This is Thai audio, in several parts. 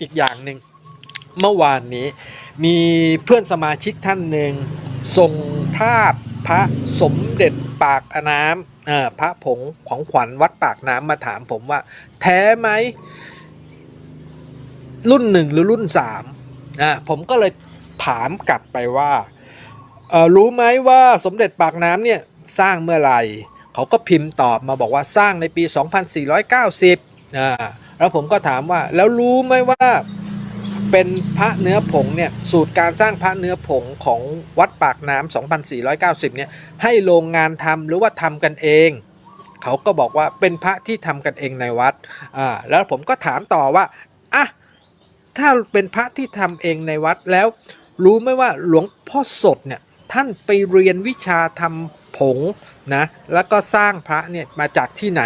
อีกอย่างหนึ่งเมื่อวานนี้มีเพื่อนสมาชิกท่านหนึ่งส่งภาพพระสมเด็จปากน้ำพระผงของขวัญวัดปากน้ำมาถามผมว่า แท้ไหม รุ่นหนึ่งหรือรุ่นสามผมก็เลยถามกลับไปว่าเอ่อรู้ไหมว่าสมเด็จปากน้ำเนี่ยสร้างเมื่อไหร่ เขาก็พิมพ์ตอบมาบอกว่าสร้างในปี 2490อ่า แล้วผมก็ถามว่าแล้วรู้ไหมว่าเป็นพระเนื้อผงเนี่ยสูตรการสร้างพระเนื้อผงของวัดปากน้ำ2490เนี่ยให้โรงงานทำหรือว่าทำกันเอง เขาก็บอกว่าเป็นพระที่ทำกันเองในวัดอ่าแล้วผมก็ถามต่อว่าอะถ้าเป็นพระที่ทำเองในวัดแล้ว รู้ไหมว่าหลวงพ่อสดเนี่ยท่านไปเรียนวิชาทำผงนะแล้วก็สร้างพระเนี่ยมาจากที่ไหน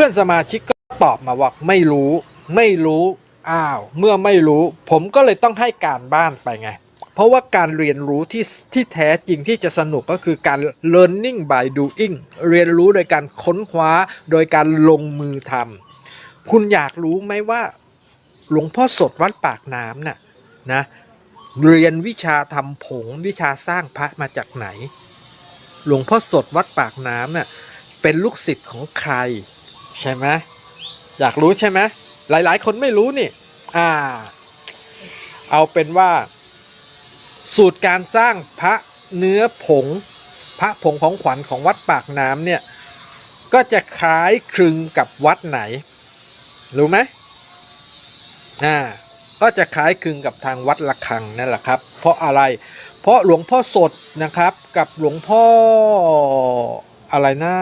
พื่อนสมาชิกก็ตอบมาว่าไม่รู้ไม่รู้อ้าว เมื่อไม่รู้ ผมก็เลยต้องให้การบ้านไปไง เพราะว่าการเรียนรู้ที่ที่แท้จริงที่จะสนุกก็คือการ learning by doing เรียนรู้โดยการค้นคว้าโดยการลงมือทำคุณอยากรู้ไหมว่า หลวงพ่อสดวัดปากน้ำน่ะนะเรียนวิชาทำผงวิชาสร้างพระมาจากไหน หลวงพ่อสดวัดปากน้ำน่ะเป็นลูกศิษย์ของใคร ใช่ไหมอยากรู้ใช่ไหมหลาย ๆ คนไม่รู้นี่ อ่า เอาเป็นว่า สูตรการสร้างพระเนื้อผง พระผงของขวัญของวัดปากน้ำเนี่ย ก็จะคล้ายคลึงกับวัดไหน รู้ไหมอ่าก็จะคล้ายคลึงกับทางวัดละคังนั่นแหละครับ เพราะอะไร เพราะหลวงพ่อสดนะครับ กับหลวงพ่อ อะไรนะ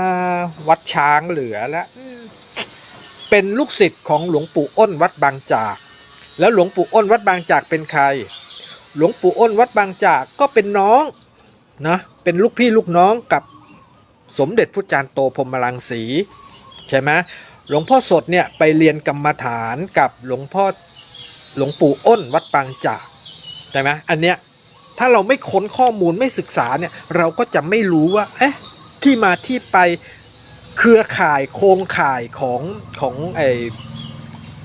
วัดช้างเหลือแล้วอืมเป็นลูกศิษย์ของหลวงปู่อ้นวัดบางจาก แล้วหลวงปู่อ้นวัดบางจากเป็นใคร หลวงปู่อ้นวัดบางจากก็เป็นน้องนะเป็นลูกพี่ลูกน้องกับสมเด็จพุทธจารย์โตพรหมรังสีใช่ไหมหลวงพ่อสดเนี่ยไปเรียนกรรมฐานกับหลวงพ่อหลวงปู่อ้นวัดปางจากใช่ไหมอันเนี้ยถ้าเราไม่ค้นข้อมูลไม่ศึกษาเนี่ยเราก็จะไม่รู้ว่าเอ๊ะ ที่มาที่ไปเครือข่ายโครงข่ายของของไอ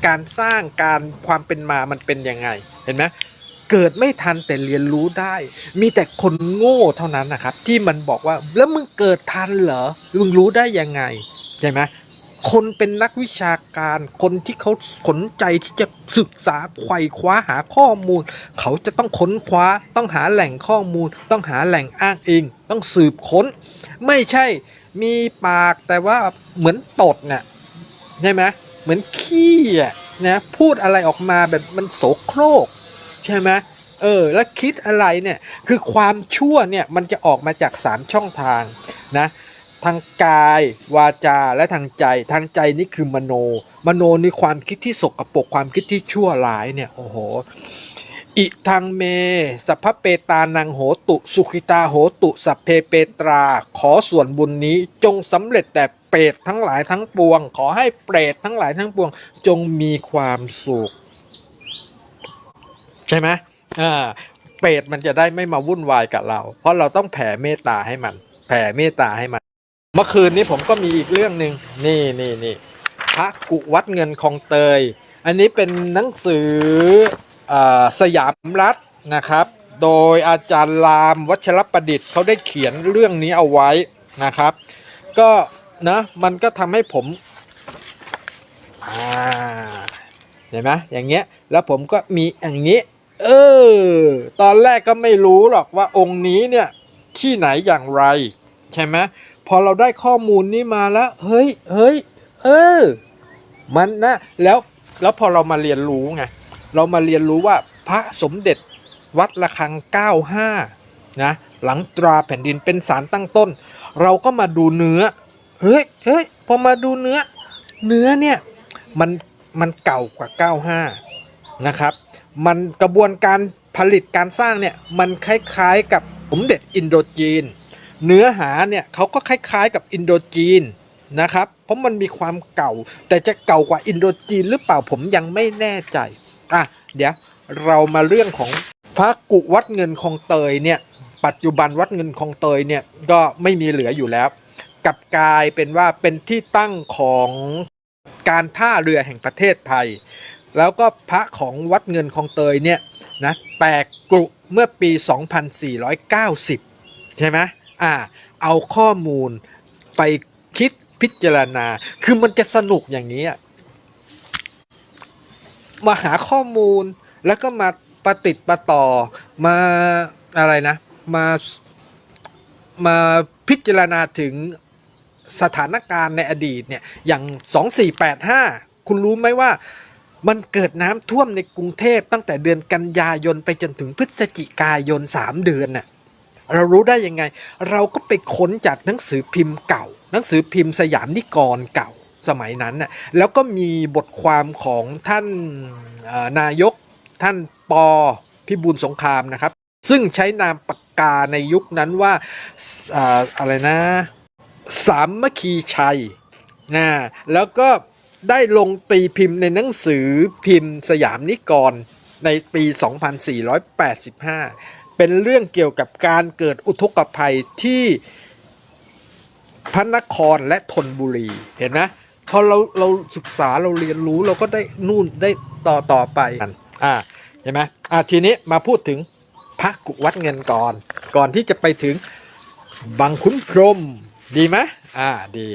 การสร้างการความเป็นมามันเป็นยังไงเห็นไหมเกิดไม่ทันแต่เรียนรู้ได้ มีแต่คนโง่เท่านั้นนะครับ ที่มันบอกว่าแล้วมึงเกิดทันเหรอมึงรู้ได้ยังไงใช่ไหมคนเป็นนักวิชาการคนที่เขาสนใจที่จะศึกษาไขว่คว้าหาข้อมูล เขาจะต้องค้นคว้าต้องหาแหล่งข้อมูล ต้องหาแหล่งอ้างอิง ต้องสืบค้น ไม่ใช่มีปากแต่ว่าเหมือนตดเนี่ยใช่ไหมเหมือนขี้อะนะพูดอะไรออกมาแบบมันโสโครก ใช่ไหมเออแล้วคิดอะไรเนี่ยคือความชั่วเนี่ยมันจะออกมาจาก3ช่องทางนะทางกาย วาจาและทางใจทางใจนี่คือมโน มโนนี่ความคิดที่สกรปรกความคิดที่ชั่วร้ายเนี่ยโอ้โห อิทางเม สัพพเปตานังโหตุ สุขิตาโหตุ สัพเพเปตรา ขอส่วนบุญนี้จงสำเร็จแต่เปรตทั้งหลายทั้งปวง ขอให้เปรตทั้งหลายทั้งปวง จงมีความสุข ใช่ไหมอ่าเปรตมันจะได้ไม่มาวุ่นวายกับเรา เพราะเราต้องแผ่เมตตาให้มัน แผ่เมตตาให้มัน เมื่อคืนนี้ผมก็มีอีกเรื่องหนึ่งนี่นี่นี่พระกุวัดเงินคลองเตย อันนี้เป็นหนังสือ สยามรัฐนะครับ โดยอาจารย์รามวัชรประดิษฐ์เขาได้เขียนเรื่องนี้เอาไว้นะครับ ก็นะมันก็ทำให้ผมอ่าเห็นไหมอย่างเงี้ยแล้วผมก็มีอย่างนี้ เออ ตอนแรกก็ไม่รู้หรอกว่าองค์นี้เนี่ยที่ไหนอย่างไร ใช่ไหมพอเราได้ข้อมูลนี้มาแล้ว เฮ้ยเฮ้ยเออ มันนะแล้วแล้วพอเรามาเรียนรู้ไง เรามาเรียนรู้ว่าพระสมเด็จวัดระฆัง 95 นะหลังตราแผ่นดินเป็นสารตั้งต้น เราก็มาดูเนื้อ เฮ้ยเฮ้ยพอมาดูเนื้อ เนื้อเนี่ยมันมันเก่ากว่า 95 นะครับ มันกระบวนการผลิตการสร้างเนี่ยมันคล้ายๆกับสมเด็จอินโดจีน เนื้อหาเนี่ยเขาก็คล้ายๆกับอินโดจีนนะครับ เพราะมันมีความเก่า แต่จะเก่ากว่าอินโดจีนหรือเปล่าผมยังไม่แน่ใจ อะเดี๋ยวเรามาเรื่องของพระกุวัดเงินคลองเตยเนี่ยปัจจุบันวัดเงินคลองเตยเนี่ยก็ไม่มีเหลืออยู่แล้วกลับกลายเป็นว่าเป็นที่ตั้งของการท่าเรือแห่งประเทศไทย แล้วก็พระของวัดเงินคลองเตยเนี่ยนะแตกกรุเมื่อปี 2490 ใช่ไหมอ่าเอาข้อมูลไปคิดพิจารณา คือมันจะสนุกอย่างนี้อะ มาหาข้อมูล แล้วก็มาประติดประต่อมาอะไรนะ มามาพิจารณาถึงสถานการณ์ในอดีตเนี่ยอย่าง 2485 คุณรู้ไหมว่ามันเกิดน้ำท่วมในกรุงเทพตั้งแต่เดือนกันยายนไปจนถึงพฤศจิกายน 3 เดือนน่ะเรารู้ได้ยังไง เราก็ไปค้นจากหนังสือพิมพ์เก่า หนังสือพิมพ์สยามนิกรเก่า สมัยนั้นน่ะแล้วก็มีบทความของท่านนายกท่านปอพิบูลสงครามนะครับ ซึ่งใช้นามปากกาในยุคนั้นว่าเอ่อะไรนะ สามมคีชัยนะแล้วก็ได้ลงตีพิมพ์ในหนังสือพิมพ์สยามนิกรในปี 2485 เป็นเรื่องเกี่ยวกับการเกิดอุทกภัยที่พระนครและธนบุรี เห็นไหม พอเราเราศึกษาเราเรียนรู้เราก็ได้นู่นได้ต่อต่อไปกันอ่าเห็นไหมอ่าทีนี้มาพูดถึงพระกุวัดเงินก่อน ก่อนที่จะไปถึงบางขุนพรมดีไหมอ่าดี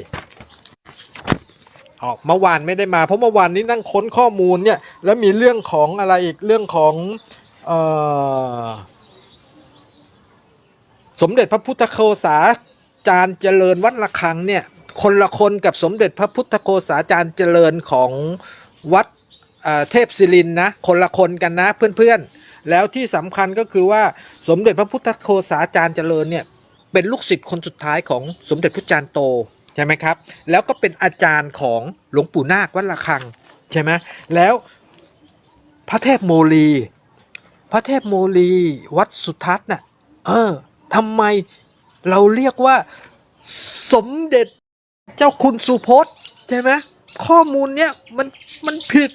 ออกเมื่อวานไม่ได้มาเพราะเมื่อวานนี้นั่งค้นข้อมูลเนี่ยแล้วมีเรื่องของอะไรอีกเรื่องของออสมเด็จพระพุทธโฆษาจารย์เจริญวัดระฆังเนี่ย คนละคนกับสมเด็จพระพุทธโฆษาจารย์เจริญของวัดเทพศิรินนะคนละคนกันนะเพื่อนๆ แล้วที่สำคัญก็คือว่าสมเด็จพระพุทธโฆษาจารย์เจริญเนี่ยเป็นลูกศิษย์คนสุดท้ายของสมเด็จพระจารย์โตใช่ไหมครับ แล้วก็เป็นอาจารย์ของหลวงปู่นาควัดระฆังใช่ไหมแล้วพระเทพโมลี พระเทพโมลีวัดสุทัศน์น่ะเออทำไมเราเรียกว่าสมเด็จ เจ้าคุณสุพจน์ใช่ไหมข้อมูลเนี้ยมันมันผิด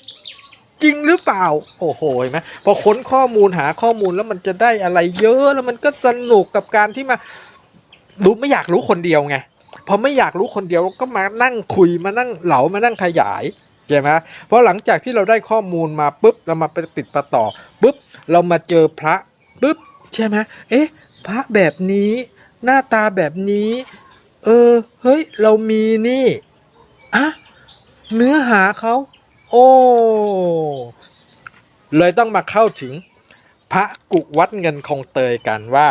จริงหรือเปล่า โอ้โหเห็นไหมพอค้นข้อมูลหาข้อมูลแล้วมันจะได้อะไรเยอะแล้วมันก็สนุกกับการที่มาดูไม่อยากรู้คนเดียวไงพอไม่อยากรู้คนเดียวก็มานั่งคุยมานั่งเหลามานั่งขยายใช่ไหมเพราะหลังจากที่เราได้ข้อมูลมาปุ๊บเรามาไปติดประต่อปุ๊บเรามาเจอพระปุ๊บใช่ไหมเอ๊ะ พระแบบนี้ หน้าตาแบบนี้ เออ เฮ้ย เรามีนี่อะเนื้อหาเขา โอ้ เลยต้องมาเข้าถึง พระกุวัดเงินคลองเตยกันว่า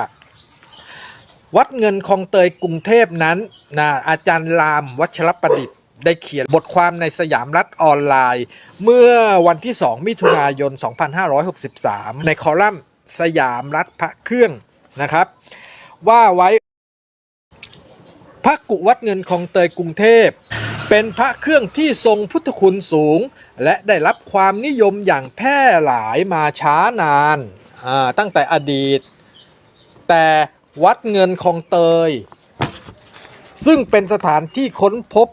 วัดเงินคลองเตยกรุงเทพนั้นนะอาจารย์รามวัชรประดิษฐ์ได้เขียนบทความในสยามรัฐออนไลน์ เมื่อวันที่ 2 มิถุนายน 2563 ในคอลัมน์สยามรัฐพระเครื่องนะครับ ว่าไว้ พระกุวัดเงินคลองเตยกรุงเทพ เป็นพระเครื่องที่ทรงพุทธคุณสูง และได้รับความนิยมอย่างแพร่หลายมาช้านานตั้งแต่อดีต แต่วัดเงินคลองเตย ซึ่งเป็นสถานที่ค้นพบ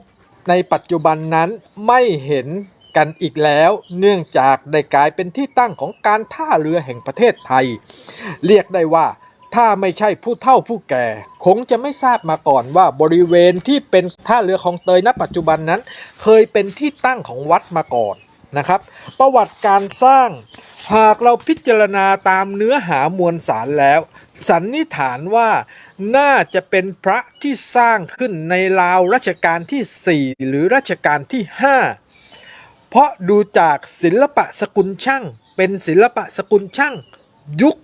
ในปัจจุบันนั้นไม่เห็นกันอีกแล้วเนื่องจากได้กลายเป็นที่ตั้งของการท่าเรือแห่งประเทศไทย เรียกได้ว่า ถ้าไม่ใช่ผู้เฒ่าผู้แก่ คงจะไม่ทราบมาก่อนว่าบริเวณที่เป็นท่าเรือของเตยณปัจจุบันนั้น เคยเป็นที่ตั้งของวัดมาก่อนนะครับ ประวัติการสร้าง หากเราพิจารณาตามเนื้อหามวลสารแล้ว สันนิษฐานว่าน่าจะเป็นพระที่สร้างขึ้นในราวรัชกาลที่ 4 หรือรัชกาลที่ 5 เพราะดูจากศิลปะสกุลช่างเป็นศิลปะสกุลช่าง ยุค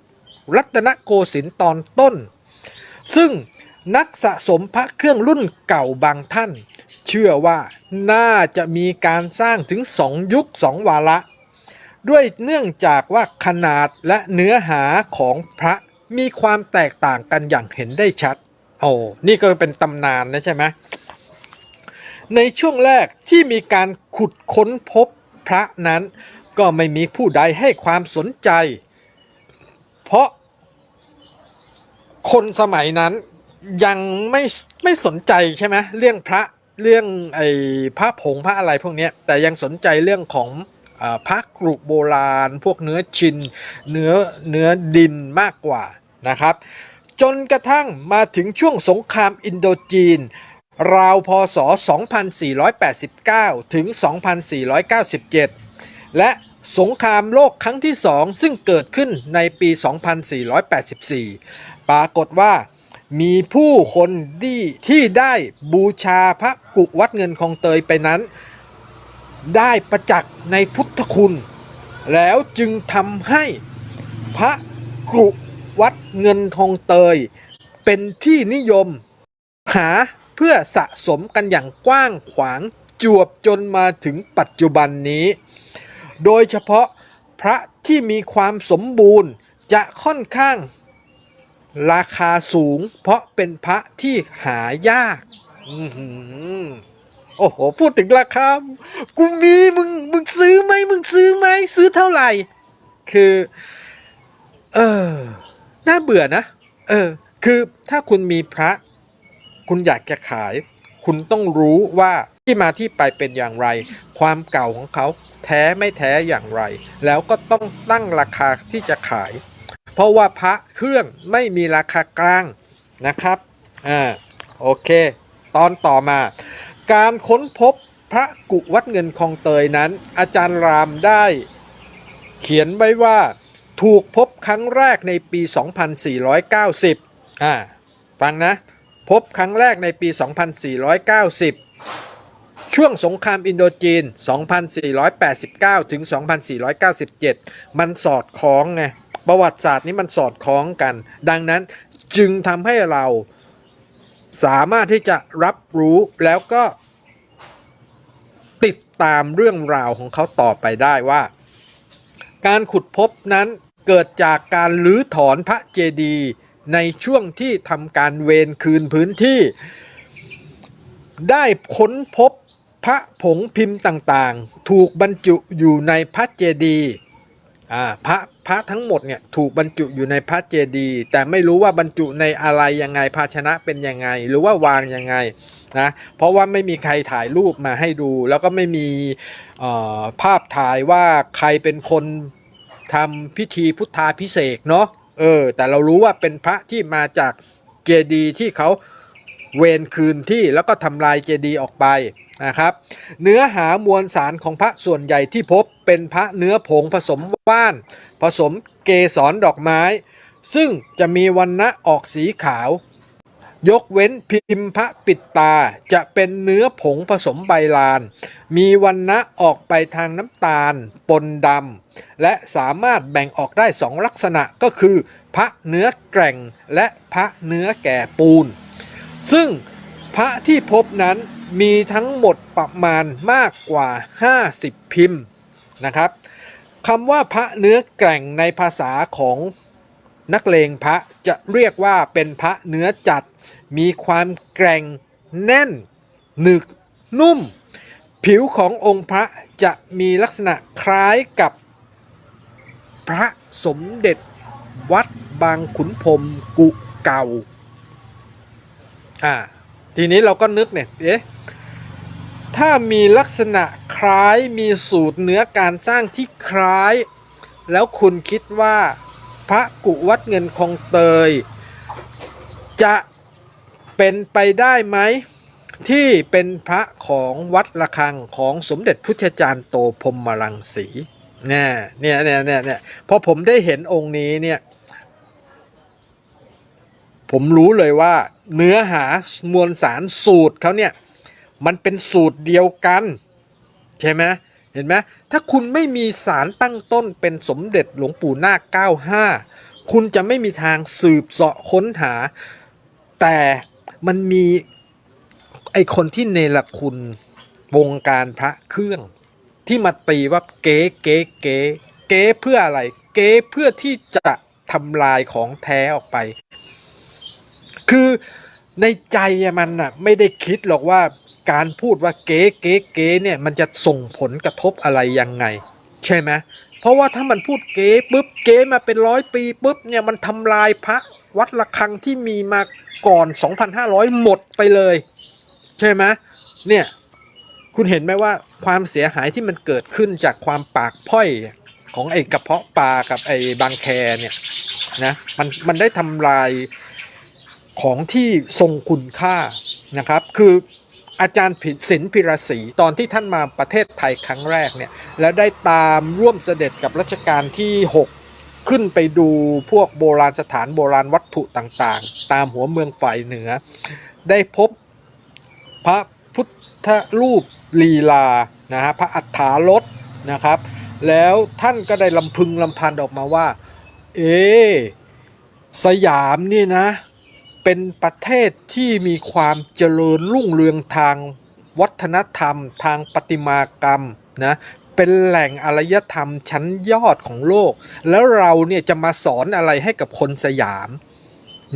รัตนโกสินทร์ตอนต้น ซึ่งนักสะสมพระเครื่องรุ่นเก่าบางท่าน เชื่อว่าน่าจะมีการสร้างถึงสองยุคสองวาระ ด้วยเนื่องจากว่าขนาดและเนื้อหาของพระมีความแตกต่างกันอย่างเห็นได้ชัด โอ้ นี่ก็เป็นตำนานนะใช่ไหม ในช่วงแรกที่มีการขุดค้นพบพระนั้น ก็ไม่มีผู้ใดให้ความสนใจ เพราะคนสมัยนั้นยังไม่ไม่สนใจใช่ไหมเรื่องพระเรื่องไอ้พระผงพระอะไรพวกนี้แต่ยังสนใจเรื่องของอพระกรุโบราณ พวกเนื้อชินเนื้อเนื้อดินมากกว่านะครับ จนกระทั่งมาถึงช่วงสงครามอินโดจีน ราวพศ 2489 ถึง 2497 และ สงครามโลกครั้งที่สองซึ่งเกิดขึ้นในปี 2484 ปรากฏว่ามีผู้คนที่ที่ได้บูชาพระกุวัดเงินคลองเตยไปนั้น ได้ประจักษ์ในพุทธคุณ แล้วจึงทำให้พระกุวัดเงินทองเตย เป็นที่นิยมหาเพื่อสะสมกันอย่างกว้างขวางจวบจนมาถึงปัจจุบันนี้ โดยเฉพาะพระที่มีความสมบูรณ์จะค่อนข้าง ราคาสูง เพราะเป็นพระที่หายากอือหือโอ้โห พูดถึงราคา กูมีมึง มึงซื้อไหมมึงซื้อไหมซื้อเท่าไหร่ คือ เออ น่าเบื่อนะ เออ คือถ้าคุณมีพระ คุณอยากจะขาย คุณต้องรู้ว่าที่มาที่ไปเป็นอย่างไร ความเก่าของเขา แท้ไม่แท้อย่างไร แล้วก็ต้องตั้งราคาที่จะขาย เพราะว่าพระเครื่องไม่มีราคากลางนะครับอ่าโอเค ตอนต่อมา การค้นพบพระกุวัดเงินคลองเตยนั้น อาจารย์รามได้เขียนไว้ว่าถูกพบครั้งแรกในปี 2490 อ่า ฟังนะ พบครั้งแรกในปี 2490 ช่วงสงครามอินโดจีน 2489 ถึง 2497 มันสอดคล้องไง ประวัติศาสตร์นี้มันสอดคล้องกัน ดังนั้นจึงทำให้เราสามารถที่จะรับรู้แล้วก็ติดตามเรื่องราวของเขาต่อไปได้ว่า การขุดพบนั้นเกิดจากการลื้อถอนพระเจดีย์ในช่วงที่ทำการเวรคืนพื้นที่ ได้ค้นพบ พระผงพิมพ์ต่างๆ ถูกบรรจุอยู่ในพระเจดีย์อ่าพระพระทั้งหมดเนี่ยถูกบรรจุอยู่ในพระเจดีย์แต่ไม่รู้ว่าบรรจุในอะไรยังไงภาชนะเป็นยังไง หรือว่าวางยังไงนะเพราะว่าไม่มีใครถ่ายรูปมาให้ดู แล้วก็ไม่มีภาพถ่ายว่าใครเป็นคนทำพิธีพุทธาพิเศษเนาะเออแต่เรารู้ว่าเป็นพระที่มาจากเจดีย์ที่เขา เวรคืนที่แล้วก็ทำลายเจดีย์ออกไปนะครับ เนื้อหามวลสารของพระส่วนใหญ่ที่พบเป็นพระเนื้อผงผสมว่าน ผสมเกสรดอกไม้ ซึ่งจะมีวันณะออกสีขาวยกเว้นพิมพ์พระปิดตาจะเป็นเนื้อผงผสมใบลาน มีวันณะออกไปทางน้ำตาล ปนดำและสามารถแบ่งออกได้สองลักษณะก็คือ พระเนื้อแกร่งและพระเนื้อแก่ปูน ซึ่งพระที่พบนั้นมีทั้งหมดประมาณมากกว่า 50 พิมพ์นะครับคำว่าพระเนื้อแกร่งในภาษาของนักเลงพระจะเรียกว่าเป็นพระเนื้อจัด มีความแกร่งแน่น หนึกนุ่ม ผิวขององค์พระจะมีลักษณะคล้ายกับพระสมเด็จวัดบางขุนพรมกุเก่า อ่าทีนี้เราก็นึกเนี่ยเอ๊ะถ้ามีลักษณะคล้ายมีสูตรเนื้อการสร้างที่คล้าย แล้วคุณคิดว่าพระกุวัดเงินคองเตย จะเป็นไปได้ไหม ที่เป็นพระของวัดระฆังของสมเด็จพุทธจารย์โตพรหมรังสีเนี่ยเนี่ยเนี่ยเนี่ยเนี่ยพอผมได้เห็นองค์นี้เนี่ย ผมรู้เลยว่า เนื้อหามวลสารสูตรเขาเนี่ย มันเป็นสูตรเดียวกัน ใช่ไหมเห็นไหมถ้าคุณไม่มีสารตั้งต้นเป็นสมเด็จหลวงปู่นาค95 คุณจะไม่มีทางสืบเสาะค้นหา แต่มันมีไอคนที่เนรคุณวงการพระเครื่อง ที่มาตีว่าเก๋เก๋เก๋เก๋เพื่ออะไร เก๋เพื่อที่จะทำลายของแท้ออกไป คือในใจมันอะไม่ได้คิดหรอกว่าการพูดว่าเก๋เก๋เก๋เนี่ยมันจะส่งผลกระทบอะไรยังไง ใช่ไหมเพราะว่าถ้ามันพูดเก๋ปุ๊บเก๋มาเป็นร้อยปีปุ๊บเนี่ยมันทำลายพระวัดระฆังที่มีมาก่อน 2,500 หมดไปเลย ใช่ไหมเนี่ยคุณเห็นไหมว่าความเสียหายที่มันเกิดขึ้นจากความปากพ้อยของไอ้กระเพาะปลากับไอ้บางแคเนี่ยนะมันมันได้ทำลาย ของที่ทรงคุณค่านะครับ คืออาจารย์ผิดศิลป์พิระศรีตอนที่ท่านมาประเทศไทยครั้งแรกเนี่ยแล้วได้ตามร่วมเสด็จกับรัชกาลที่ 6 ขึ้นไปดูพวกโบราณสถานโบราณวัตถุต่างๆ ตามหัวเมืองฝ่ายเหนือ ได้พบพระพุทธรูปลีลานะฮะพระอัฏฐารถนะครับ แล้วท่านก็ได้ลำพึงลำพันออกมาว่า เอ สยามนี่นะ เป็นประเทศที่มีความเจริญรุ่งเรืองทางวัฒนธรรม ทางประติมากรรมนะเป็นแหล่งอารยธรรมชั้นยอดของโลก แล้วเราเนี่ยจะมาสอนอะไรให้กับคนสยาม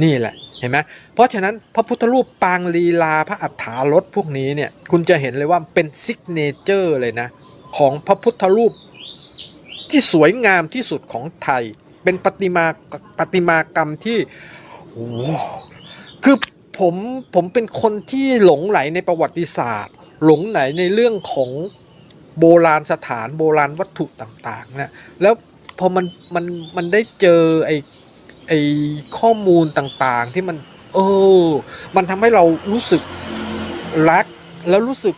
นี่แหละเห็นไหมเพราะฉะนั้นพระพุทธรูปปางลีลาพระอัฏฐารถพวกนี้เนี่ยคุณจะเห็นเลยว่าเป็นซิกเนเจอร์เลยนะของพระพุทธรูปที่สวยงามที่สุดของไทย เป็นประติมาประติมากรรมที่โอ้ คือผมผมเป็นคนที่หลงไหลในประวัติศาสตร์ หลงไหลในเรื่องของโบราณสถานโบราณวัตถุต่างๆนะแล้วพอมันมันมันได้เจอไอไอข้อมูลต่างๆ ที่มันเออมันทำให้เรารู้สึกรักแล้วรู้สึก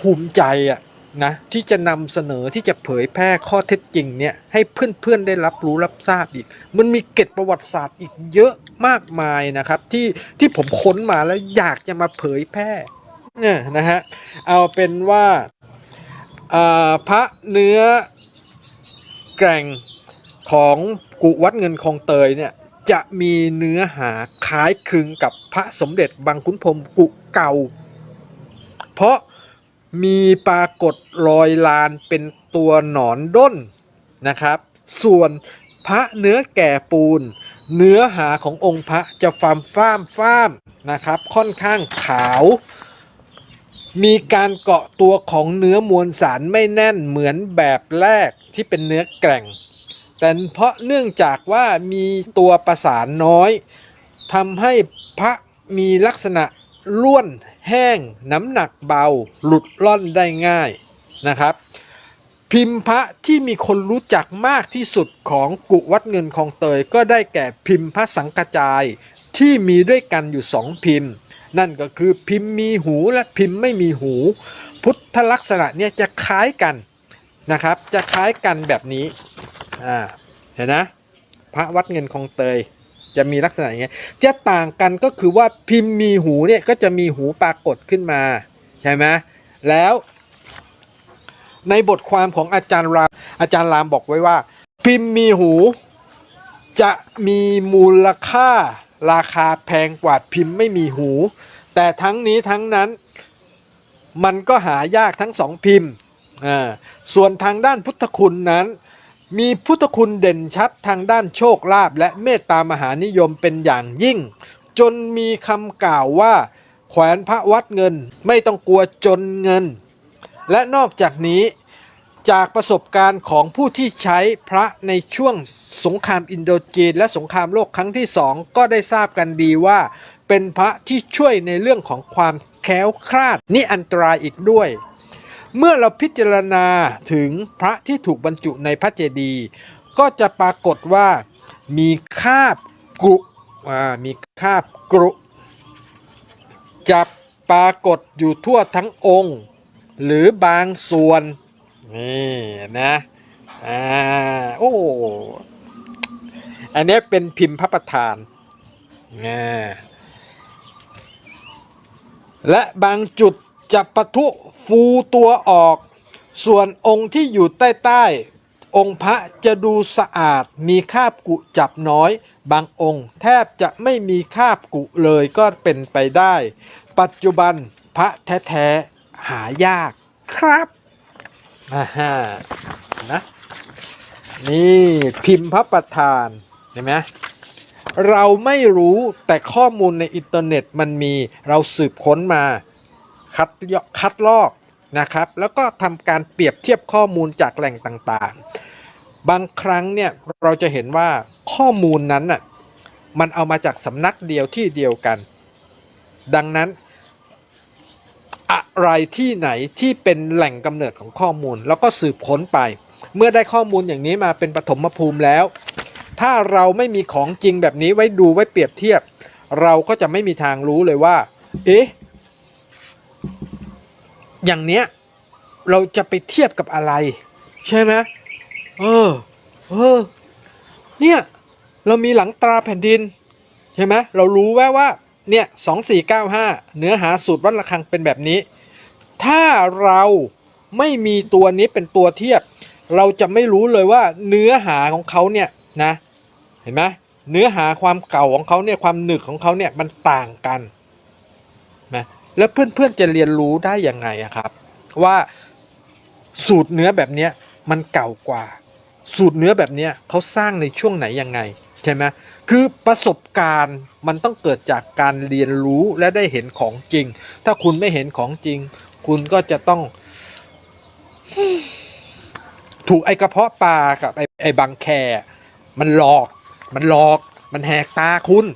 ภูมิใจอะ นะที่จะนำเสนอที่จะเผยแพร่ข้อเท็จจริงเนี่ยให้เพื่อนๆได้รับรู้รับทราบอีก มันมีเกร็ดประวัติศาสตร์อีกเยอะมากมายนะครับที่ที่ผมค้นมาแล้วอยากจะมาเผยแพร่เนี่ยนะฮะเอาเป็นว่าอ่าพระเนื้อแกร่งของกุวัดเงินคลองเตยเนี่ยจะมีเนื้อหาคล้ายคลึงกับพระสมเด็จบางขุนพรมกุเก่า เพราะ มีปรากฏรอยลานเป็นตัวหนอนด้นนะครับ ส่วนพระเนื้อแก่ปูน เนื้อหาขององค์พระจะฟามฟ้ามฟ้ามนะครับ ค่อนข้างขาว มีการเกาะตัวของเนื้อมวลสารไม่แน่นเหมือนแบบแรกที่เป็นเนื้อแกร่ง แต่เพราะเนื่องจากว่ามีตัวประสานน้อยทำให้พระมีลักษณะล้วน แห้ง น้ำหนักเบา หลุดล่อนได้ง่ายนะครับ พิมพ์พระที่มีคนรู้จักมากที่สุดของกุวัดเงินคลองเตยก็ได้แก่พิมพ์พระสังกจายที่มีด้วยกันอยู่สองพิมพ์ นั่นก็คือพิมพ์มีหูและพิมพ์ไม่มีหู พุทธลักษณะเนี่ยจะคล้ายกันนะครับ จะคล้ายกันแบบนี้อ่าเห็นนะพระวัดเงินคลองเตย จะมีลักษณะอย่างเงี้ยจะต่างกันก็คือว่าพิมพ์มีหูเนี่ยก็จะมีหูปรากฏขึ้นมาใช่ไหมแล้วในบทความของอาจารย์รามอาจารย์รามบอกไว้ว่า พิมพ์มีหู จะมีมูลค่าราคาแพงกว่าพิมพ์ไม่มีหู แต่ทั้งนี้ทั้งนั้นมันก็หายากทั้งสองพิมพ์ ส่วนทางด้านพุทธคุณนั้น มีพุทธคุณเด่นชัดทางด้านโชคลาภและเมตตามหานิยมเป็นอย่างยิ่ง จนมีคำกล่าวว่า แขวนพระวัดเงินไม่ต้องกลัวจนเงิน และนอกจากนี้จากประสบการณ์ของผู้ที่ใช้พระในช่วงสงครามอินโดจีนและสงครามโลกครั้งที่สองก็ได้ทราบกันดีว่า เป็นพระที่ช่วยในเรื่องของความแคล้วคลาดนี่อันตรายอีกด้วย เมื่อเราพิจารณาถึงพระที่ถูกบรรจุในพระเจดีย์ก็จะปรากฏว่ามีคาบกรุมีคาบกรุจะปรากฏอยู่ทั่วทั้งองค์ หรือบางส่วน นี่นะอ่าโอ้อันนี้เป็นพิมพ์พระประธานอ่าและบางจุด จะปะทุฟูตัวออก ส่วนองค์ที่อยู่ใต้ใต้ องค์พระจะดูสะอาดมีคาบกุจับน้อย บางองค์แทบจะไม่มีคาบกุเลยก็เป็นไปได้ ปัจจุบันพระแท้ๆหายากครับอ่าฮะนะนี่พิมพ์พระประธานเห็นไหมเราไม่รู้แต่ข้อมูลในอินเทอร์เน็ตมันมีเราสืบค้นมา คัดคัดลอกนะครับ แล้วก็ทำการเปรียบเทียบข้อมูลจากแหล่งต่างๆ บางครั้งเนี่ยเราจะเห็นว่าข้อมูลนั้นน่ะมันเอามาจากสำนักเดียวที่เดียวกัน ดังนั้นอะไรที่ไหนที่เป็นแหล่งกำเนิดของข้อมูล แล้วก็สืบค้นไป เมื่อได้ข้อมูลอย่างนี้มาเป็นปฐมภูมิแล้ว ถ้าเราไม่มีของจริงแบบนี้ไว้ดูไว้เปรียบเทียบ เราก็จะไม่มีทางรู้เลยว่า เอ๊ะ อย่างเนี้ยเราจะไปเทียบกับอะไร ใช่ไหมเออเออเนี่ยเรามีหลังตราแผ่นดิน ใช่ไหมเรารู้แว่ว่าเนี่ยสองสี่เก้าห้าเนื้อหาสูตรวัดระฆังเป็นแบบนี้ ถ้าเราไม่มีตัวนี้เป็นตัวเทียบ เราจะไม่รู้เลยว่าเนื้อหาของเขาเนี่ยนะเห็นไหมเนื้อหาความเก่าของเขาเนี่ยความหนึกของเขาเนี่ยมันต่างกันนะ แล้วเพื่อนๆจะเรียนรู้ได้ยังไงอะครับ ว่าสูตรเนื้อแบบนี้มันเก่ากว่า สูตรเนื้อแบบนี้เขาสร้างในช่วงไหนยังไงใช่ไหมคือประสบการณ์มันต้องเกิดจากการเรียนรู้และได้เห็นของจริง ถ้าคุณไม่เห็นของจริง คุณก็จะต้อง ถูกไอ้กระเพาะปลากับไอ้ไอ้บางแค มันหลอก มันหลอก มันแหกตาคุณ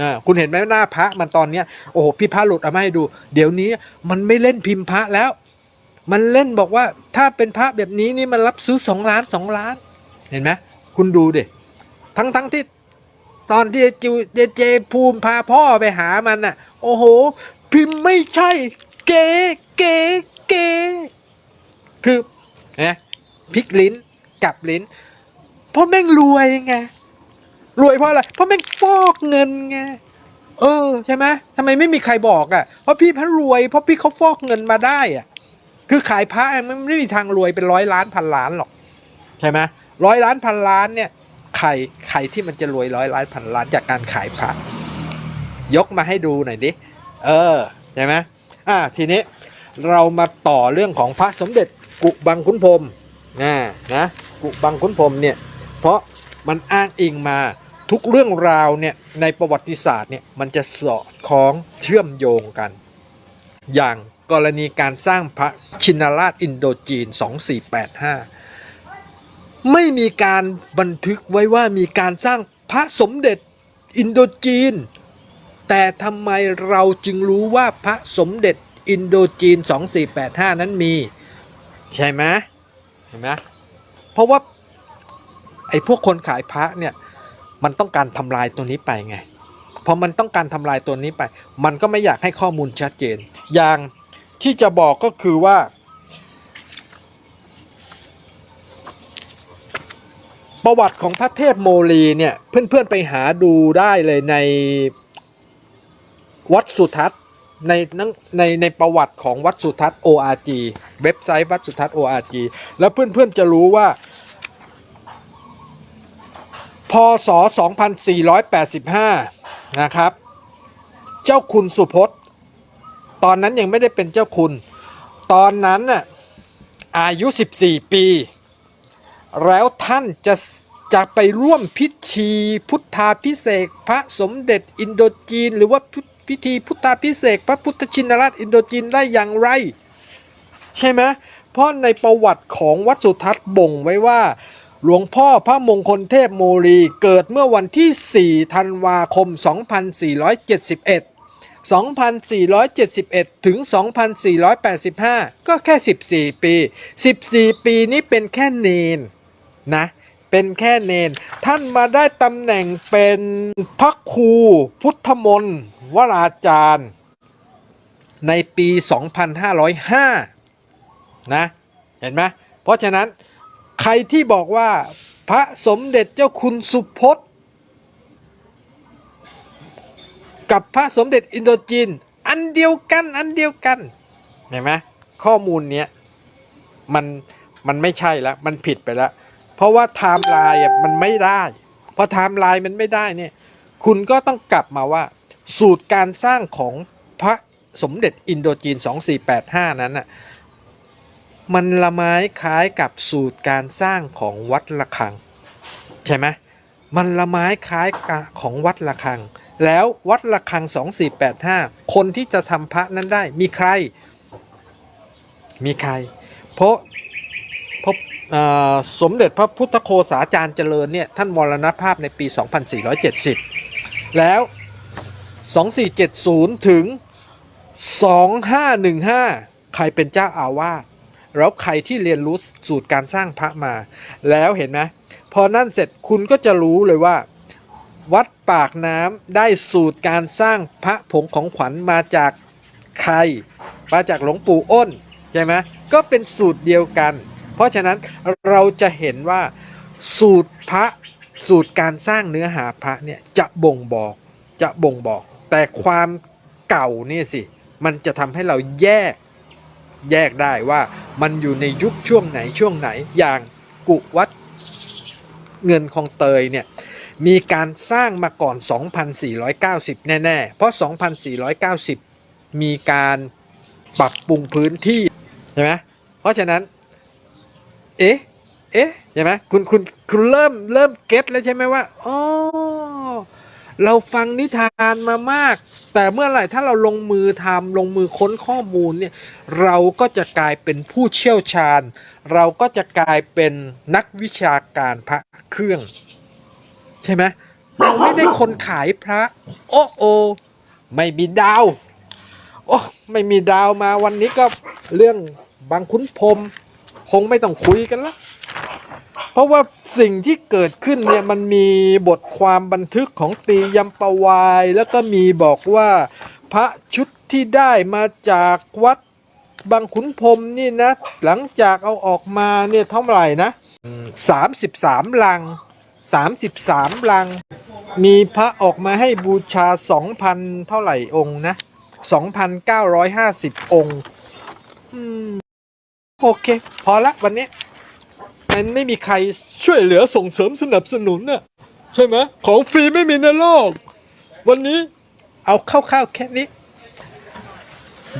นะคุณเห็นไหมหน้าพระมันตอนเนี้ยโอ้โหพี่พระหลุดเอามาให้ดู เดี๋ยวนี้มันไม่เล่นพิมพ์พระแล้ว มันเล่นบอกว่าถ้าเป็นพระแบบนี้นี่มันรับซื้อสองล้านสองล้าน เห็นไหมคุณดูดิทั้งทั้งที่ตอนที่จิวเจเจภูมิพาพ่อไปหามันน่ะ โอ้โห พิมพ์ไม่ใช่ เก๋เก๋เก๋คือนะพลิกลิ้นกลับลิ้น เพราะแม่งรวยไง รวยเพราะอะไร เพราะแม่งฟอกเงินไง เออใช่ไหมทำไมไม่มีใครบอกอะ่ะ เพราะพี่พระรวย เพราะพี่เขาฟอกเงินมาได้อะ่ะ คือขายพระมันไม่มีทางรวยเป็นร้อยล้านพันล้านหรอก ใช่ไหมร้อยล้านพันล้านเนี่ยใครใครที่มันจะรวยร้อยล้านพันล้านจากการขายพระยกมาให้ดูหน่อยดิ เออใช่ไหมอ่าทีนี้เรามาต่อเรื่องของพระสมเด็จกุบังคุนพรมนะนะกุบังคุนพรมเนี่ยเพราะมันอ้างอิงมา ทุกเรื่องราวเนี่ยในประวัติศาสตร์เนี่ยมันจะสอดคล้องเชื่อมโยงกัน อย่างกรณีการสร้างพระชินราชอินโดจีน 2485 ไม่มีการบันทึกไว้ว่ามีการสร้างพระสมเด็จอินโดจีน แต่ทำไมเราจึงรู้ว่าพระสมเด็จอินโดจีน 2485 นั้นมี ใช่ไหมเห็นไหมเพราะว่าไอ้พวกคนขายพระเนี่ย มันต้องการทำลายตัวนี้ไปไงพอมันต้องการทำลายตัวนี้ไป มันก็ไม่อยากให้ข้อมูลชัดเจน อย่างที่จะบอกก็คือว่า ประวัติของพระเทพโมลีเนี่ยเพื่อนๆไปหาดูได้เลยในวัดสุทัศน์ในในในประวัติของวัดสุทัศน์ ORG เว็บไซต์วัดสุทัศน์ ORG แล้วเพื่อนๆจะรู้ว่า พศ 2485 นะครับ เจ้าคุณสุพจน์ ตอนนั้นยังไม่ได้เป็นเจ้าคุณ ตอนนั้นน่ะอายุ 14 ปี แล้วท่านจะจะไปร่วมพิธีพุทธาพิเศษพระสมเด็จอินโดจีน หรือว่าพิพิธีพุทธาพิเศษพระพุทธชินราชอินโดจีนได้อย่างไร ใช่ไหมเพราะในประวัติของวัดสุทัศน์บ่งไว้ว่า หลวงพ่อพระมงคลเทพโมลีเกิดเมื่อวันที่ 4 ธันวาคม 2471 2471 ถึง 2485 ก็แค่ 14 ปี 14 ปีนี้เป็นแค่เนนนะ เป็นแค่เนน ท่านมาได้ตำแหน่งเป็นพระครูพุทธมนต์วราจารย์ ในปี 2505 นะ เห็นไหมเพราะฉะนั้น ใครที่บอกว่าพระสมเด็จเจ้าคุณสุพจน์กับพระสมเด็จอินโดจีน อันเดียวกันอันเดียวกันเห็นไหมข้อมูลเนี้ยมันมันไม่ใช่แล้วมันผิดไปแล้ว เพราะว่าไทม์ไลน์มันไม่ได้พอไทม์ไลน์มันไม่ได้เนี่ยคุณก็ต้องกลับมาว่า สูตรการสร้างของพระสมเด็จอินโดจีน 2485 นั้นน่ะ มันละไม้คล้ายกับสูตรการสร้างของวัดระฆัง ใช่ไหมมันละไม้คล้ายกับของวัดระฆัง แล้ววัดระฆัง 2485 คนที่จะทำพระนั้นได้มีใคร มีใคร เพราะพราะเอ่อสมเด็จพระพุทธโฆษาจารย์เจริญเนี่ยท่านมรณภาพในปี 2470 แล้ว 2470 ถึง 2515 ใครเป็นเจ้าอาวาส แล้วใครที่เรียนรู้สูตรการสร้างพระมา แล้วเห็นไหมพอนั่นเสร็จคุณก็จะรู้เลยว่า วัดปากน้ำได้สูตรการสร้างพระผงของขวัญมาจากใคร มาจากหลวงปู่อ้นใช่ไหมก็เป็นสูตรเดียวกัน เพราะฉะนั้นเราจะเห็นว่าสูตรพระสูตรการสร้างเนื้อหาพระเนี่ยจะบ่งบอกจะบ่งบอก แต่ความเก่าเนี่ยสิ มันจะทำให้เราแยก แยกได้ว่ามันอยู่ในยุคช่วงไหนช่วงไหนอย่างกุวัดเงินคลองเตยเนี่ยมีการสร้างมาก่อน 2,490 แน่ๆ เพราะ 2,490 มีการปรับปรุงพื้นที่ใช่ไหมเพราะฉะนั้น เอ๊ะ เอ๊ะใช่ไหมคุณคุณคุณเริ่มเริ่มเก็ตแล้วใช่ไหมว่าอ๋อ เราฟังนิทานมามาก แต่เมื่อไหร่ถ้าเราลงมือทำลงมือค้นข้อมูลเนี่ยเราก็จะกลายเป็นผู้เชี่ยวชาญ เราก็จะกลายเป็นนักวิชาการพระเครื่อง ใช่ไหมเราไม่ได้คนขายพระ โอ้โอ ไม่มีดาว โอ้ไม่มีดาวมาวันนี้ก็เรื่องบางคุ้นพรมคงไม่ต้องคุยกันละ เพราะว่าสิ่งที่เกิดขึ้นเนี่ยมันมีบทความบันทึกของตียำปวาย แล้วก็มีบอกว่าพระชุดที่ได้มาจากวัดบางขุนพรมนี่นะ หลังจากเอาออกมาเนี่ยเท่าไหร่นะสามสิบสามลังสามสิบสามลัง มีพระออกมาให้บูชาสองพันเท่าไหร่องค์นะสองพันเก้าร้อยห้าสิบองค์โอเค พอละวันนี้ มันไม่มีใครช่วยเหลือส่งเสริมสนับสนุนน่ะใช่ไหมของฟรีไม่มีในโลก วันนี้เอาคร่าวๆแค่นี้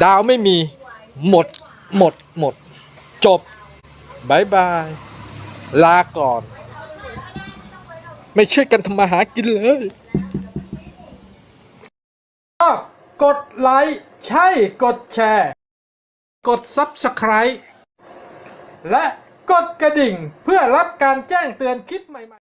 ดาวไม่มีหมดหมดหมด จบบายบาย ลาก่อน ไม่ช่วยกันทำมาหากินเลยกดไลค์ใช่กดแชร์ กด Subscribe และ กดกระดิ่งเพื่อรับการแจ้งเตือนคลิปใหม่ๆ